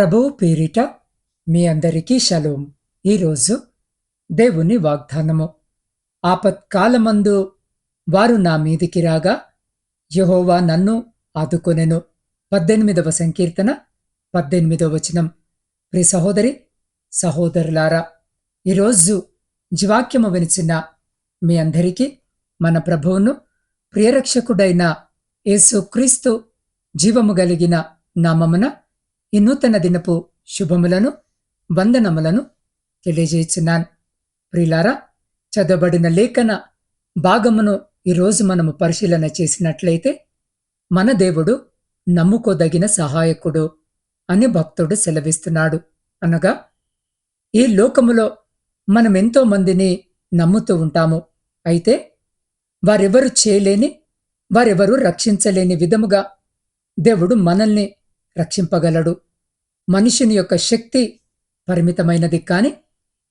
ప్రభువు పేరిట మీ అందరికీ షలోం. ఈరోజు దేవుని వాగ్దానము. ఆపత్కాలమందు వారు నా మీదికి రాగా యెహోవా నన్ను ఆదుకొనెను. పద్దెనిమిదవ సంకీర్తన పద్దెనిమిదవ వచనం. ప్రి సహోదరి సహోదరులారా ఈరోజు జీవాక్యము వినిచిన మీ అందరికీ మన ప్రభువును ప్రియరక్షకుడైన యేసుక్రీస్తు జీవము కలిగిన నామమున ఈ నూతన దినపు శుభములను వందనములను తెలియజేస్తున్నాను ప్రిలారా చదవబడిన లేఖన భాగమును ఈరోజు మనము పరిశీలన చేసినట్లయితే మన దేవుడు నమ్ముకోదగిన సహాయకుడు అని భక్తుడు సెలవిస్తున్నాడు. అనగా ఈ లోకములో మనం ఎంతో మందిని నమ్ముతూ ఉంటాము. అయితే వారెవరు చేయలేని వారెవరు రక్షించలేని విధముగా దేవుడు మనల్ని రక్షింపగలడు. మనిషిని యొక్క శక్తి పరిమితమైనది కాని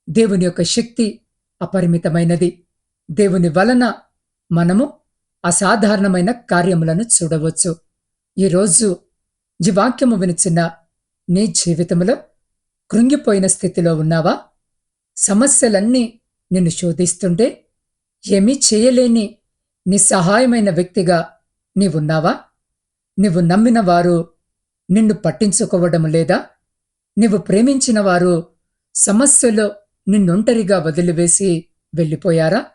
దేవుని యొక్క శక్తి అపరిమితమైనది. దేవుని వలన మనము అసాధారణమైన కార్యములను చూడవచ్చు. ఈరోజు జీవాక్యము వినిచిన నీ జీవితంలో కృంగిపోయిన స్థితిలో ఉన్నావా? సమస్యలన్నీ నిన్ను శోధిస్తుంటే ఏమీ చేయలేని నిస్సహాయమైన వ్యక్తిగా నీవున్నావా? నీవు నమ్మిన వారు నిన్ను పట్టించుకోవడం లేదా? నువ్వు ప్రేమించిన వారు సమస్యలో నిన్నొంటరిగా వదిలివేసి వెళ్ళిపోయారా?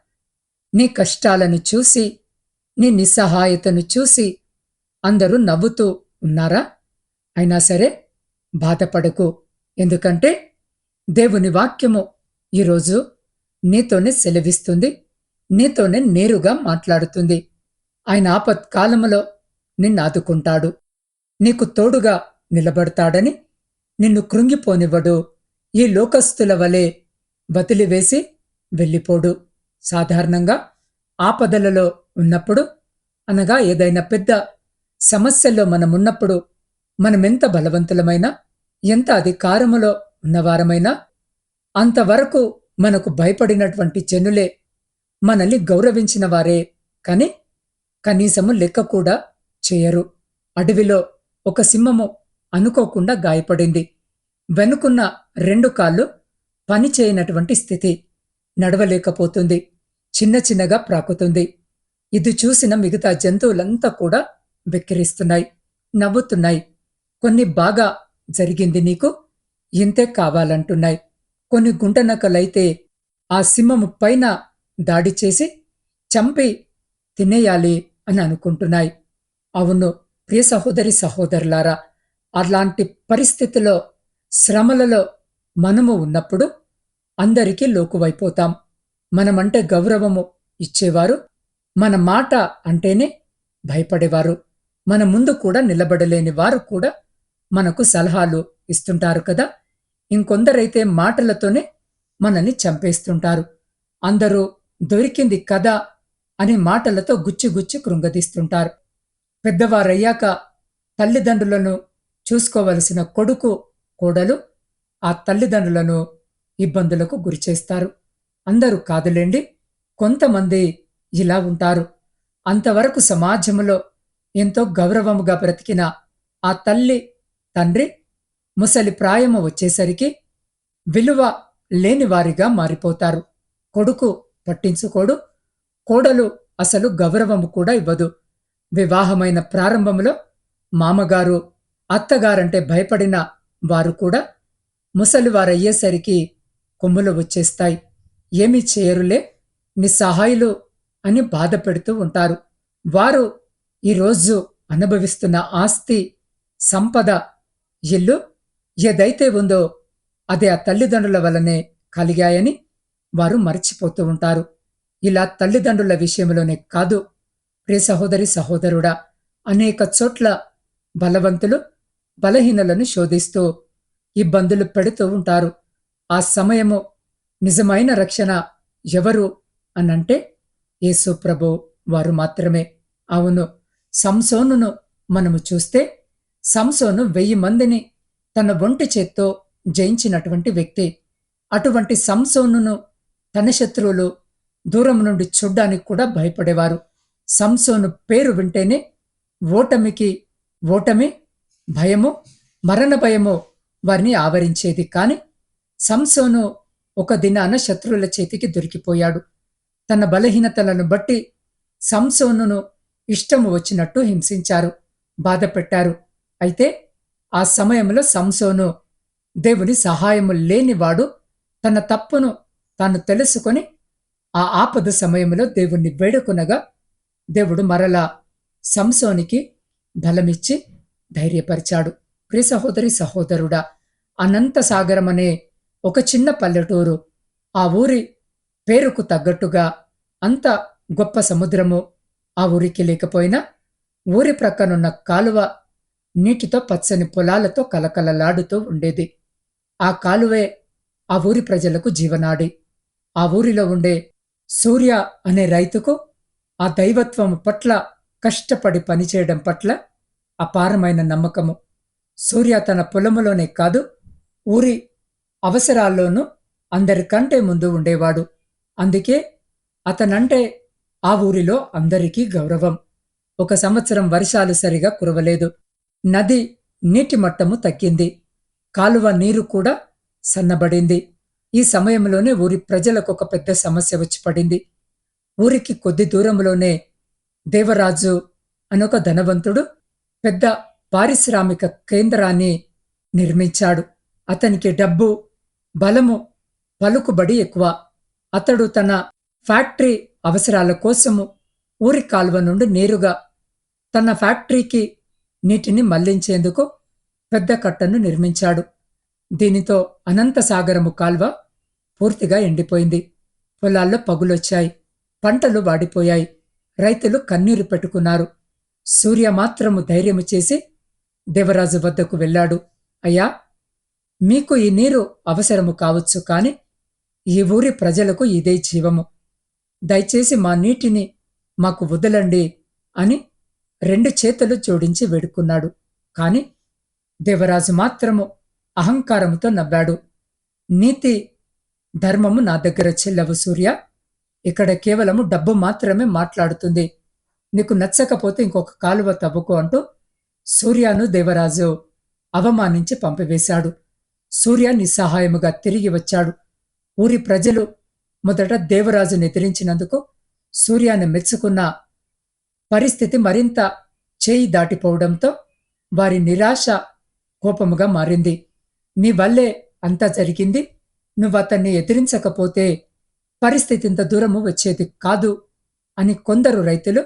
నీ కష్టాలను చూసి నీ నిస్సహాయతను చూసి అందరూ నవ్వుతూ ఉన్నారా? అయినా సరే బాధపడకు. ఎందుకంటే దేవుని వాక్యము ఈరోజు నీతోనే సెలవిస్తుంది నీతోనే నేరుగా మాట్లాడుతుంది. ఆయన ఆపత్కాలములో నిన్ను ఆదుకుంటాడు. నీకు తోడుగా నిలబడతాడని నిన్ను కృంగిపోనివ్వడు. ఈ లోకస్తుల వలె వదిలివేసి వెళ్ళిపోడు. సాధారణంగా ఆపదలలో ఉన్నప్పుడు అనగా ఏదైనా పెద్ద సమస్యల్లో మనమున్నప్పుడు మనమెంత బలవంతులమైనా ఎంత అధికారములో ఉన్నవారమైనా అంతవరకు మనకు భయపడినటువంటి జనులే మనల్ని గౌరవించిన వారే. కాని కనీసము లెక్క కూడా చేయరు. అడవిలో ఒక సింహము అనుకోకుండా గాయపడింది. వెనుకున్న రెండు కాళ్ళు పని చేయనటువంటి స్థితి నడవలేకపోతుంది. చిన్న చిన్నగా ప్రాకుతుంది. ఇది చూసిన మిగతా జంతువులంతా కూడా వెక్కిరిస్తున్నాయి నవ్వుతున్నాయి. కొన్ని బాగా జరిగింది నీకు ఇంతే కావాలంటున్నాయి. కొన్ని గుంటనకలైతే ఆ సింహము పైన దాడి చేసి చంపి తినేయాలి అని అనుకుంటున్నాయి. అవును ప్రియ సహోదరి సహోదరులారా అలాంటి పరిస్థితిలో శ్రమలలో మనము ఉన్నప్పుడు అందరికీ లోకువైపోతాం. మనమంటే గౌరవము ఇచ్చేవారు మన మాట అంటేనే భయపడేవారు మన ముందు కూడా నిలబడలేని వారు కూడా మనకు సలహాలు ఇస్తుంటారు కదా. ఇంకొందరైతే మాటలతోనే మనని చంపేస్తుంటారు. అందరూ దొరికింది కదా అనే మాటలతో గుచ్చి గుచ్చి కృంగదీస్తుంటారు. పెద్దవారయ్యాక తల్లిదండ్రులను చూసుకోవలసిన కొడుకు కోడలు ఆ తల్లిదండ్రులను ఇబ్బందులకు గురిచేస్తారు అందరూ కాదులేండి కొంతమంది ఇలా ఉంటారు. అంతవరకు సమాజంలో ఎంతో గౌరవముగా బ్రతికిన ఆ తల్లి తండ్రి ముసలి ప్రాయము వచ్చేసరికి విలువ లేనివారిగా మారిపోతారు. కొడుకు పట్టించుకోడు కోడలు అసలు గౌరవము కూడా ఇవ్వదు. వివాహమైన ప్రారంభంలో మామగారు అత్తగారంటే భయపడిన వారు కూడా ముసలివారయ్యేసరికి కొమ్ములు వచ్చేస్తాయి. ఏమీ చేయరులే నిస్సహాయులు అని బాధ పెడుతూ ఉంటారు. వారు ఈరోజు అనుభవిస్తున్న ఆస్తి సంపద ఇల్లు ఏదైతే ఉందో అదే ఆ తల్లిదండ్రుల వల్లనే కలిగాయని వారు మర్చిపోతూ ఉంటారు. ఇలా తల్లిదండ్రుల విషయంలోనే కాదు ప్రియ సహోదరి సహోదరుడా అనేక చోట్ల బలవంతులు బలహీనలను శోధిస్తూ ఇబ్బందులు పెడుతూ ఉంటారు. ఆ సమయము నిజమైన రక్షణ ఎవరు అనంటే యేసు ప్రభు వారు మాత్రమే. అవును సంసోనును మనము చూస్తే సంసోను వెయ్యి మందిని తన ఒంటి చేత్తో జయించినటువంటి వ్యక్తి. అటువంటి సంసోనును తన శత్రువులు దూరం నుండి చూడ్డానికి కూడా భయపడేవారు. సంసోను పేరు వింటేనే ఓటమికి ఓటమి భయము మరణ భయము వారిని ఆవరించేది. కాని సంసోను ఒక దినాన శత్రువుల చేతికి దొరికిపోయాడు. తన బలహీనతలను బట్టి సంసోనును ఇష్టము వచ్చినట్టు హింసించారు బాధ పెట్టారు అయితే ఆ సమయంలో సంసోను దేవుని సహాయము లేనివాడు తన తప్పును తాను తెలుసుకొని ఆ ఆపద సమయంలో దేవుణ్ణి వేడుకునగా దేవుడు మరలా సంసోనికి బలమిచ్చి ధైర్యపరిచాడు. ప్రి సహోదరి సహోదరుడా అనంత సాగరం అనే ఒక చిన్న పల్లెటూరు ఆ ఊరి పేరుకు తగ్గట్టుగా అంత గొప్ప సముద్రము ఆ ఊరికి లేకపోయినా ఊరి ప్రక్కనున్న కాలువ నీటితో పచ్చని పొలాలతో కలకలలాడుతూ ఉండేది. ఆ కాలువే ఆ ఊరి ప్రజలకు జీవనాడి. ఆ ఊరిలో ఉండే సూర్య అనే రైతుకు ఆ దైవత్వం పట్ల కష్టపడి పనిచేయడం పట్ల అపారమైన నమ్మకము. సూర్య తన పొలములోనే కాదు ఊరి అవసరాల్లోనూ అందరికంటే ముందు ఉండేవాడు. అందుకే అతనంటే ఆ ఊరిలో అందరికీ గౌరవం. ఒక సంవత్సరం వర్షాలు సరిగా కురవలేదు. నది నీటి మట్టము తగ్గింది. కాలువ నీరు కూడా సన్నబడింది. ఈ సమయంలోనే ఊరి ప్రజలకు ఒక పెద్ద సమస్య వచ్చి పడింది. ఊరికి కొద్ది దూరంలోనే దేవరాజు అనొక ధనవంతుడు పెద్ద పారిశ్రామిక కేంద్రాన్ని నిర్మించాడు. అతనికి డబ్బు బలము పలుకుబడి ఎక్కువ. అతడు తన ఫ్యాక్టరీ అవసరాల కోసము ఊరి కాలువ నుండి నేరుగా తన ఫ్యాక్టరీకి నీటిని మళ్ళించేందుకు పెద్ద కట్టను నిర్మించాడు. దీనితో అనంతసాగరము కాల్వ పూర్తిగా ఎండిపోయింది. పొలాల్లో పగులొచ్చాయి. పంటలు వాడిపోయాయి. రైతులు కన్నీరు పెట్టుకున్నారు. సూర్య మాత్రము ధైర్యము చేసి దేవరాజు వద్దకు వెళ్ళాడు. అయ్యా మీకు ఈ నీరు అవసరము కావచ్చు కాని ఈ ఊరి ప్రజలకు ఇదే జీవము. దయచేసి మా నీటిని మాకు వదలండి అని రెండు చేతులు జోడించి వేడుకున్నాడు. కాని దేవరాజు మాత్రము అహంకారముతో నవ్వాడు. నీతి ధర్మము నా దగ్గర చెల్లవు సూర్య. ఇక్కడ కేవలము డబ్బు మాత్రమే మాట్లాడుతుంది. నీకు నచ్చకపోతే ఇంకొక కాలువ తవ్వుకో అంటూ సూర్యను దేవరాజు అవమానించి పంపివేశాడు. సూర్య నిస్సహాయముగా తిరిగి వచ్చాడు. ఊరి ప్రజలు మొదట దేవరాజును ఎదిరించినందుకు సూర్యాన్ని మెచ్చుకున్న పరిస్థితి మరింత చేయి దాటిపోవడంతో వారి నిరాశ కోపముగా మారింది. నీ వల్లే అంతా జరిగింది. నువ్వు అతన్ని ఎదిరించకపోతే పరిస్థితి ఇంత దూరము వచ్చేది కాదు అని కొందరు రైతులు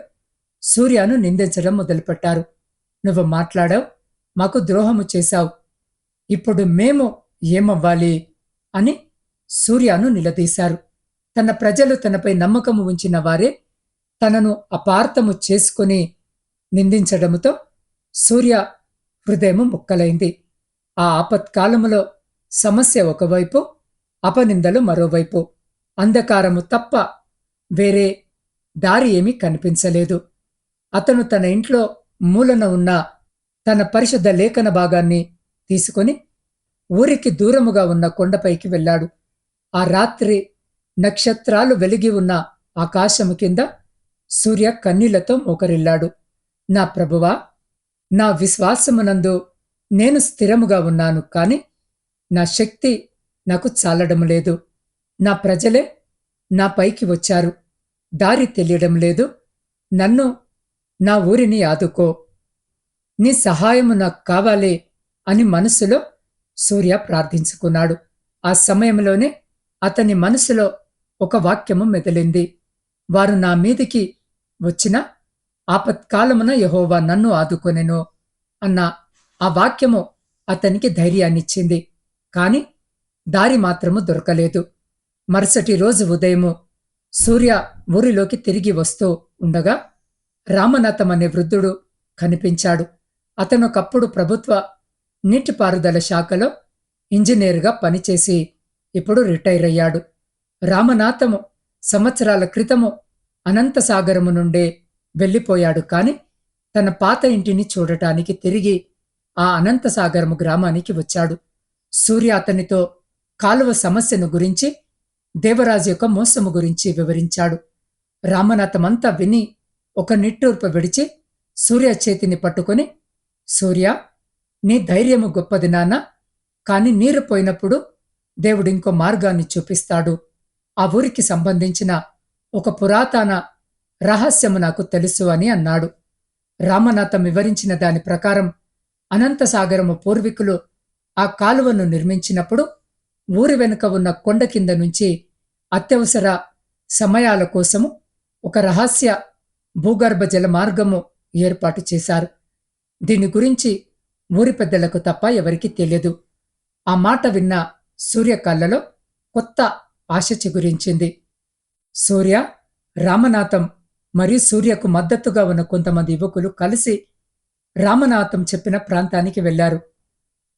సూర్యను నిందించడం మొదలుపెట్టారు. నువ్వు మాట్లాడావు మాకు ద్రోహము చేశావు. ఇప్పుడు మేము ఏమవ్వాలి అని సూర్యను నిలదీశారు. తన ప్రజలు తనపై నమ్మకము ఉంచిన వారే తనను అపార్థము చేసుకుని నిందించడముతో సూర్య హృదయము ముక్కలైంది. ఆ ఆపత్కాలములో సమస్య ఒకవైపు అపనిందలు మరోవైపు. అంధకారము తప్ప వేరే దారి ఏమీ కనిపించలేదు. అతను తన ఇంట్లో మూలన ఉన్న తన పరిశుద్ధ లేఖన భాగాన్ని తీసుకొని ఊరికి దూరముగా ఉన్న కొండపైకి వెళ్ళాడు. ఆ రాత్రి నక్షత్రాలు వెలిగి ఉన్న ఆకాశము కింద సూర్య కన్నీళ్ళతో మోకరిల్లాడు. నా ప్రభువా నా విశ్వాసమునందు నేను స్థిరముగా ఉన్నాను కాని నా శక్తి నాకు చాలడం లేదు. నా ప్రజలే నా పైకి వచ్చారు. దారి తెలియడం లేదు. నన్ను నా ఊరిని ఆదుకో. నీ సహాయము నాకు కావాలి అని మనసులో సూర్య ప్రార్థించుకున్నాడు. ఆ సమయంలోనే అతని మనసులో ఒక వాక్యము మెదిలింది. వారు నా మీదికి వచ్చిన ఆపత్కాలమున యహోవా నన్ను ఆదుకొనెను అన్న ఆ వాక్యము అతనికి ధైర్యాన్నిచ్చింది. కాని దారి మాత్రము దొరకలేదు. మరుసటి రోజు ఉదయము సూర్య ఊరిలోకి తిరిగి వస్తూ ఉండగా రామనాథం అనే వృద్ధుడు కనిపించాడు. అతనొకప్పుడు ప్రభుత్వ నీటిపారుదల శాఖలో ఇంజనీర్గా పనిచేసి ఇప్పుడు రిటైర్ అయ్యాడు. రామనాథము సంవత్సరాల క్రితము అనంతసాగరము నుండే వెళ్ళిపోయాడు కాని తన పాత ఇంటిని చూడటానికి తిరిగి ఆ అనంతసాగరము గ్రామానికి వచ్చాడు. సూర్య అతనితో కాలువ సమస్యను గురించి దేవరాజు యొక్క మోసము గురించి వివరించాడు. రామనాథమంతా విని ఒక నిట్టూర్పు విడిచి సూర్య చేతిని పట్టుకొని సూర్య నీ ధైర్యము గొప్పది నాన్న. కాని నీరు పోయినప్పుడు దేవుడు ఇంకో మార్గాన్ని చూపిస్తాడు. ఆ ఊరికి సంబంధించిన ఒక పురాతన రహస్యము నాకు తెలుసు అని అన్నాడు. రామనాథం వివరించిన దాని ప్రకారం అనంతసాగరము పూర్వీకులు ఆ కాలువను నిర్మించినప్పుడు ఊరి వెనుక ఉన్న కొండ కింద నుంచి అత్యవసర సమయాల కోసము ఒక రహస్య భూగర్భ జల మార్గము ఏర్పాటు చేశారు. దీని గురించి ఊరి పెద్దలకు తప్ప ఎవరికీ తెలియదు. ఆ మాట విన్న సూర్య కళ్ళలో కొత్త ఆశ చిగురించింది. సూర్య రామనాథం మరియు సూర్యకు మద్దతుగా ఉన్న కొంతమంది యువకులు కలిసి రామనాథం చెప్పిన ప్రాంతానికి వెళ్ళారు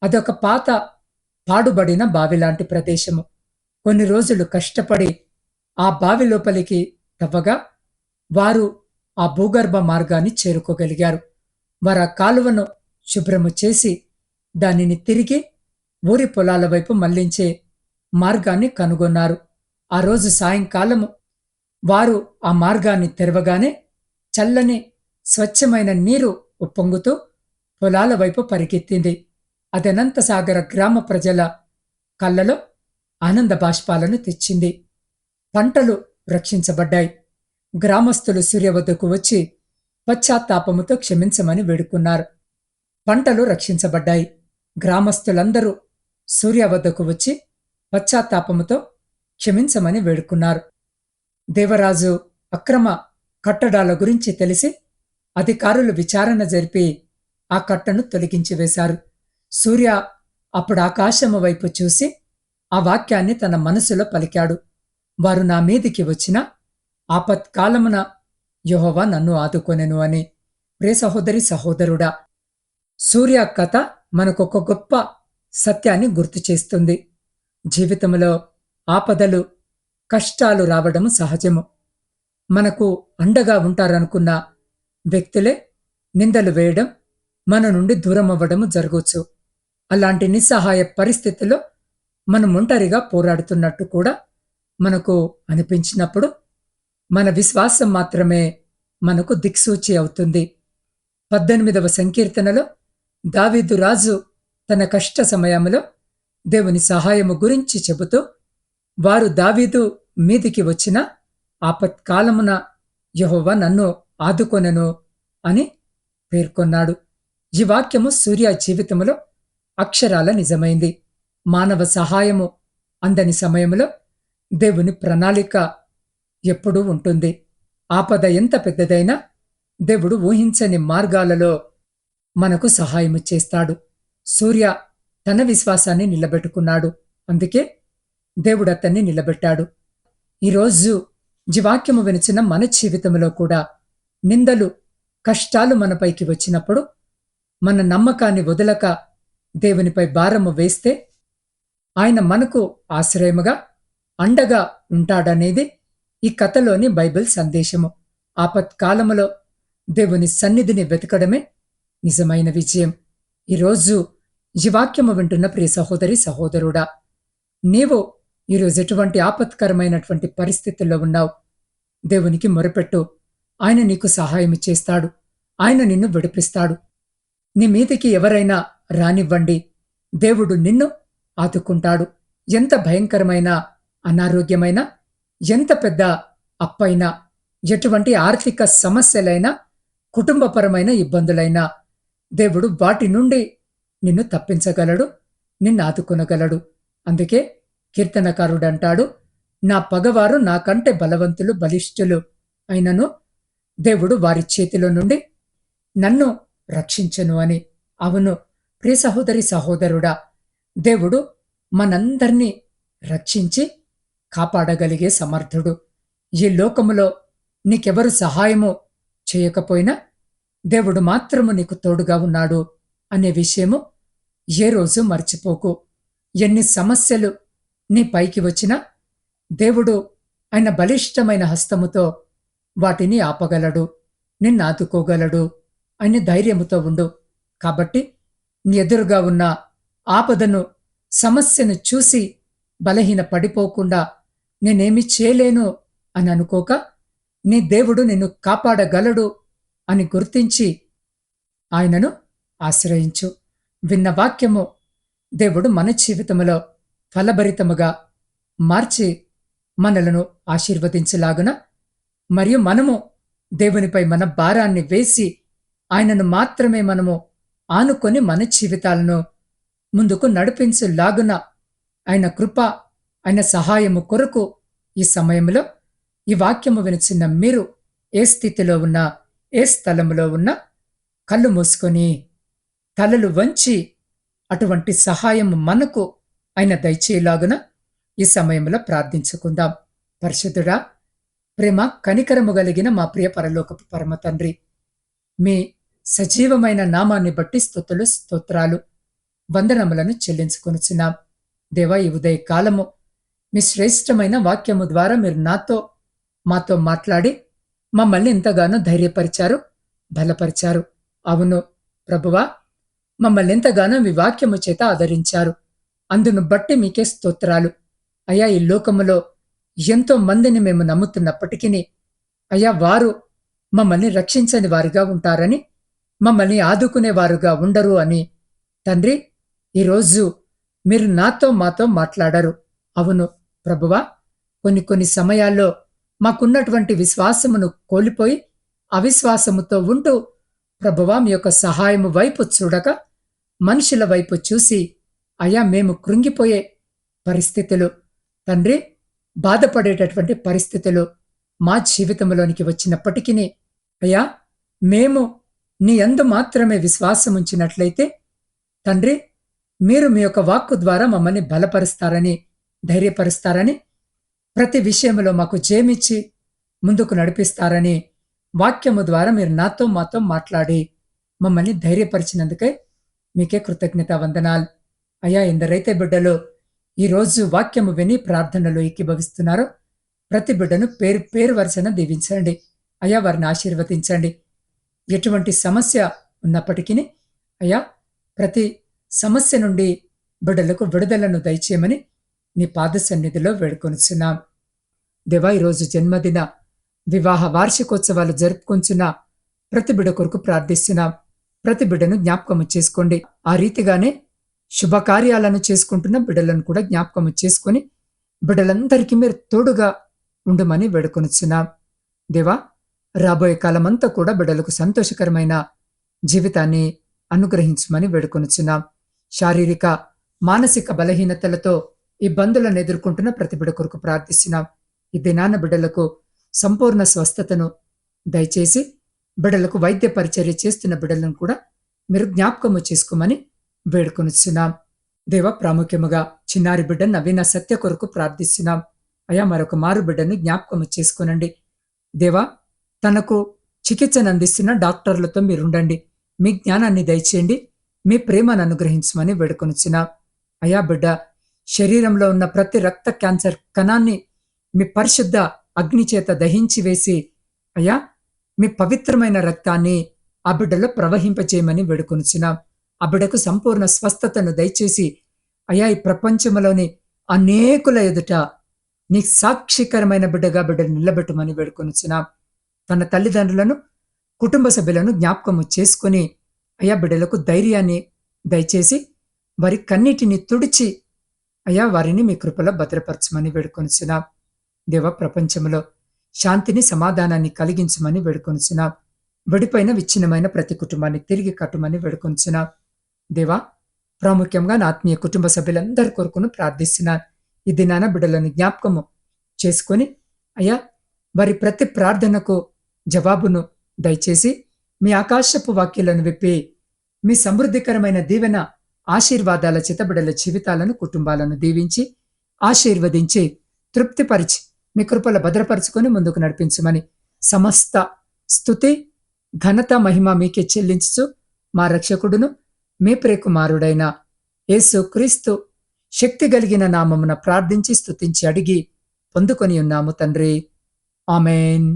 అదొక పాత పాడుబడిన బావిలాంటి ప్రదేశము. కొన్ని రోజులు కష్టపడి ఆ బావి లోపలికి తవ్వగా వారు ఆ భూగర్భ మార్గాన్ని చేరుకోగలిగారు. వారు ఆ కాలువను శుభ్రము చేసి దానిని తిరిగి ఊరి పొలాల వైపు మళ్ళించే మార్గాన్ని కనుగొన్నారు. ఆ రోజు సాయంకాలము వారు ఆ మార్గాన్ని తెరవగానే చల్లని స్వచ్ఛమైన నీరు ఉప్పొంగుతూ పొలాల వైపు పరిగెత్తింది. అదనంతసాగర గ్రామ ప్రజల కళ్ళలో ఆనంద బాష్పాలను తెచ్చింది. పంటలు రక్షించబడ్డాయి. గ్రామస్తులు సూర్య వద్దకు వచ్చి పశ్చాత్తాపముతో క్షమించమని వేడుకున్నారు. పంటలు రక్షించబడ్డాయి. గ్రామస్తులందరూ సూర్య వద్దకు వచ్చి పశ్చాత్తాపముతో క్షమించమని వేడుకున్నారు. దేవరాజు అక్రమ కట్టడాల గురించి తెలిసి అధికారులు విచారణ జరిపి ఆ కట్టను తొలగించి వేశారు. సూర్య అప్పుడు ఆకాశము వైపు చూసి ఆ వాక్యాన్ని తన మనసులో పలికాడు. వారు నా మీదికి వచ్చిన ఆపత్కాలమున యెహోవా నన్ను ఆదుకొనెను అని. ప్రే సహోదరి సహోదరుడా సూర్య కథ మనకొక గొప్ప సత్యాన్ని గుర్తు చేస్తుంది. జీవితంలో ఆపదలు కష్టాలు రావడం సహజము. మనకు అండగా ఉంటారనుకున్న వ్యక్తులే నిందలు వేయడం మన నుండి దూరం అవ్వడము జరగవచ్చు అలాంటి నిస్సహాయ పరిస్థితిలో మనం ఒంటరిగా పోరాడుతున్నట్టు కూడా మనకు అనిపించినప్పుడు మన విశ్వాసం మాత్రమే మనకు దిక్సూచి అవుతుంది. పద్దెనిమిదవ సంకీర్తనలో దావీదు రాజు తన కష్ట సమయంలో దేవుని సహాయము గురించి చెబుతూ వారు దావీదు మీదికి వచ్చిన ఆపత్కాలమున యహోవ నన్ను ఆదుకొనను అని పేర్కొన్నాడు. ఈ వాక్యము సూర్య జీవితములో అక్షరాల నిజమైంది. మానవ సహాయము అందని సమయంలో దేవుని ప్రణాళిక ఎప్పుడూ ఉంటుంది. ఆపద ఎంత పెద్దదైనా దేవుడు ఊహించని మార్గాలలో మనకు సహాయము చేస్తాడు. సూర్య తన విశ్వాసాన్ని నిలబెట్టుకున్నాడు. అందుకే దేవుడు అతన్ని నిలబెట్టాడు. ఈరోజు జీవాక్యము వినిచిన మన జీవితంలో కూడా నిందలు కష్టాలు మనపైకి వచ్చినప్పుడు మన నమ్మకాన్ని వదలక దేవునిపై భారము వేస్తే ఆయన మనకు ఆశ్రయముగా అండగా ఉంటాడనేది ఈ కథలోని బైబిల్ సందేశము. ఆపత్కాలములో దేవుని సన్నిధిని వెతకడమే నిజమైన విజయం. ఈరోజు ఈ వాక్యము వింటున్న ప్రియ సహోదరి సహోదరుడా నీవు ఈరోజు ఎటువంటి ఆపత్కరమైనటువంటి పరిస్థితుల్లో ఉన్నావు? దేవునికి మొరపెట్టు. ఆయన నీకు సహాయం చేస్తాడు. ఆయన నిన్ను విడిపిస్తాడు. నీ మీదికి ఎవరైనా రానివ్వండి. దేవుడు నిన్ను ఆదుకుంటాడు. ఎంత భయంకరమైన అనారోగ్యమైన ఎంత పెద్ద అప్పైనా ఎటువంటి ఆర్థిక సమస్యలైనా కుటుంబపరమైన ఇబ్బందులైనా దేవుడు వాటి నుండి నిన్ను తప్పించగలడు నిన్ను ఆదుకొనగలడు. అందుకే కీర్తనకారుడు అంటాడు నా పగవారు నాకంటే బలవంతులు బలిష్ఠులు అయినను దేవుడు వారి చేతిలో నుండి నన్ను రక్షించను అని. అవును ప్రియ సహోదరి సహోదరుడా దేవుడు మనందర్నీ రక్షించి కాపాడగలిగే సమర్థుడు. ఈ లోకములో నీకెవరు సహాయము చేయకపోయినా దేవుడు మాత్రము నీకు తోడుగా ఉన్నాడు అనే విషయము ఏ రోజు మర్చిపోకు. ఎన్ని సమస్యలు నీ పైకి వచ్చినా దేవుడు ఆయన బలిష్టమైన హస్తముతో వాటిని ఆపగలడు నిన్ను ఆదుకోగలడు అని ధైర్యముతో ఉండు. కాబట్టి నీ ఎదురుగా ఉన్న ఆపదను సమస్యను చూసి బలహీన పడిపోకుండా నేనేమి చేయలేను అని అనుకోక నీ దేవుడు నిన్ను కాపాడగలడు అని గుర్తించి ఆయనను ఆశ్రయించు. విన్న వాక్యము దేవుడు మన జీవితంలో ఫలభరితముగా మార్చి మనలను ఆశీర్వదించలాగున మరియు మనము దేవునిపై మన భారాన్ని వేసి ఆయనను మాత్రమే మనము ఆనుకొని మన జీవితాలను ముందుకు నడిపించులాగున ఆయన కృప ఆయన సహాయము కొరకు ఈ సమయంలో ఈ వాక్యము వినిచిన మీరు ఏ స్థితిలో ఉన్నా ఏ స్థలములో ఉన్నా కళ్ళు మూసుకొని తలలు వంచి అటువంటి సహాయం మనకు ఆయన దయచేయలాగున ఈ సమయంలో ప్రార్థించుకుందాం. పరిశుద్ధుడా ప్రేమ కనికరము కలిగిన మా ప్రియ పరలోకపు పరమ తండ్రి మీ సజీవమైన నామాన్ని బట్టి స్థుతులు స్తోత్రాలు వందనములను చెల్లించుకొనుచున్నాం. దేవా ఈ ఉదయ కాలము మీ శ్రేష్టమైన వాక్యము ద్వారా మీరు నాతో మాతో మాట్లాడి మమ్మల్ని ఎంతగానో ధైర్యపరిచారు బలపరిచారు. అవును ప్రభువా మమ్మల్ని ఎంతగానో మీ వాక్యము చేత ఆదరించారు. అందును బట్టి మీకే స్తోత్రాలు. అయ్యా ఈ లోకములో ఎంతో మందిని మేము నమ్ముతున్నప్పటికీ అయ్యా వారు మమ్మల్ని రక్షించని వారుగా ఉంటారని మమ్మల్ని ఆదుకునేవారుగా ఉండరు అని. తండ్రి ఈరోజు మీరు నాతో మాతో మాట్లాడారు. అవును ప్రభువా కొన్ని కొన్ని సమయాల్లో మాకున్నటువంటి విశ్వాసమును కోల్పోయి అవిశ్వాసముతో ఉంటూ ప్రభువా మీ యొక్క సహాయము వైపు చూడక మనుషుల వైపు చూసి అయా మేము కృంగిపోయే పరిస్థితులు తండ్రి బాధపడేటటువంటి పరిస్థితులు మా జీవితంలోనికి వచ్చినప్పటికీ అయ్యా మేము నీ అందు మాత్రమే విశ్వాసం ఉంచినట్లయితే తండ్రి మీరు మీ యొక్క వాక్కు ద్వారా మమ్మల్ని బలపరుస్తారని ధైర్యపరుస్తారని ప్రతి విషయంలో మాకు జేమిచ్చి ముందుకు నడిపిస్తారని వాక్యము ద్వారా మీరు నాతో మాతో మాట్లాడి మమ్మల్ని ధైర్యపరిచినందుకే మీకే కృతజ్ఞత వందనాలు. అయ్యా ఎందరైతే బిడ్డలు ఈరోజు వాక్యము విని ప్రార్థనలో ఎక్కిభవిస్తున్నారో ప్రతి బిడ్డను పేరు పేరు వరుసన దీవించండి. అయ్యా వారిని ఆశీర్వదించండి. ఎటువంటి సమస్య ఉన్నప్పటికీ అయ్యా ప్రతి సమస్య నుండి బిడ్డలకు విడుదలను దయచేయమని నీ పాద సన్నిధిలో వేడుకొనిచున్నాం. దేవా ఈరోజు జన్మదిన వివాహ వార్షికోత్సవాలు జరుపుకొంచున్న ప్రతి బిడ కొరకు ప్రార్థిస్తున్నాం. ప్రతి బిడ్డను జ్ఞాపకము చేసుకోండి. ఆ రీతిగానే శుభకార్యాలను చేసుకుంటున్న బిడ్డలను కూడా జ్ఞాపకము చేసుకొని బిడ్డలందరికీ మీరు తోడుగా ఉండమని వేడుకొనిచున్నాం. దేవా రాబోయే కాలమంతా కూడా బిడ్డలకు సంతోషకరమైన జీవితాన్ని అనుగ్రహించమని వేడుకొనిచున్నాం. శారీరక మానసిక బలహీనతలతో ఇబ్బందులను ఎదుర్కొంటున్న ప్రతి కొరకు ప్రార్థిస్తున్నాం. ఈ దినాన బిడ్డలకు సంపూర్ణ స్వస్థతను దయచేసి బిడ్డలకు వైద్య పరిచర్య చేస్తున్న బిడ్డలను కూడా మీరు జ్ఞాపకము చేసుకోమని వేడుకొనిస్తున్నాం దేవ ప్రాముఖ్యముగా చిన్నారి బిడ్డ నవీన సత్య కొరకు ప్రార్థిస్తున్నాం. అయా మరొక మారు బిడ్డను జ్ఞాపకము చేసుకునండి. దేవా తనకు చికిత్సను అందిస్తున్న డాక్టర్లతో మీరుండండి. మీ జ్ఞానాన్ని దయచేయండి. మీ ప్రేమను అనుగ్రహించమని వేడుకొనిచ్చిన అయా బిడ్డ శరీరంలో ఉన్న ప్రతి రక్త క్యాన్సర్ కణాన్ని మీ పరిశుద్ధ అగ్ని చేత దహించి వేసి అయ్యా మీ పవిత్రమైన రక్తాన్ని ఆ బిడ్డలో ప్రవహింపచేయమని వేడుకొనిచ్చిన ఆ బిడ్డకు సంపూర్ణ స్వస్థతను దయచేసి అయా ఈ ప్రపంచంలోని అనేకుల ఎదుట నీ సాక్షికరమైన బిడ్డగా బిడ్డ నిలబెట్టమని వేడుకొనిచ్చిన తన తల్లిదండ్రులను కుటుంబ సభ్యులను జ్ఞాపకము చేసుకుని అయ్యా బిడ్డలకు ధైర్యాన్ని దయచేసి వారి కన్నిటిని తుడిచి అయ్యా వారిని మీ కృపలో భద్రపరచమని వేడుకొనిచున్నాం. దేవ ప్రపంచంలో శాంతిని సమాధానాన్ని కలిగించమని వేడుకొనిచున్నాం. విడిపోయిన విచ్ఛిన్నమైన ప్రతి కుటుంబాన్ని తిరిగి కట్టుమని వేడుకొనిచున్నాం. దేవా ప్రాముఖ్యంగా నా ఆత్మీయ కుటుంబ సభ్యులందరి కొరకును ప్రార్థిస్తున్నా. ఈ దినాన బిడ్డలను జ్ఞాపకము చేసుకొని అయ్యా వారి ప్రతి ప్రార్థనకు జవాబును దయచేసి మీ ఆకాశపు వాక్యాలను విప్పి మీ సమృద్ధికరమైన దీవెన ఆశీర్వాదాల చితబిడల జీవితాలను కుటుంబాలను దీవించి ఆశీర్వదించి తృప్తిపరిచి మీ కృపల భద్రపరుచుకొని ముందుకు నడిపించమని సమస్త స్థుతి ఘనత మహిమ మీకే చెల్లించుచు మా రక్షకుడును మీ ప్రేకుమారుడైన యేసు క్రీస్తు శక్తి కలిగిన నామమున ప్రార్థించి స్తుతించి అడిగి పొందుకొని ఉన్నాము తండ్రి. ఆమెన్.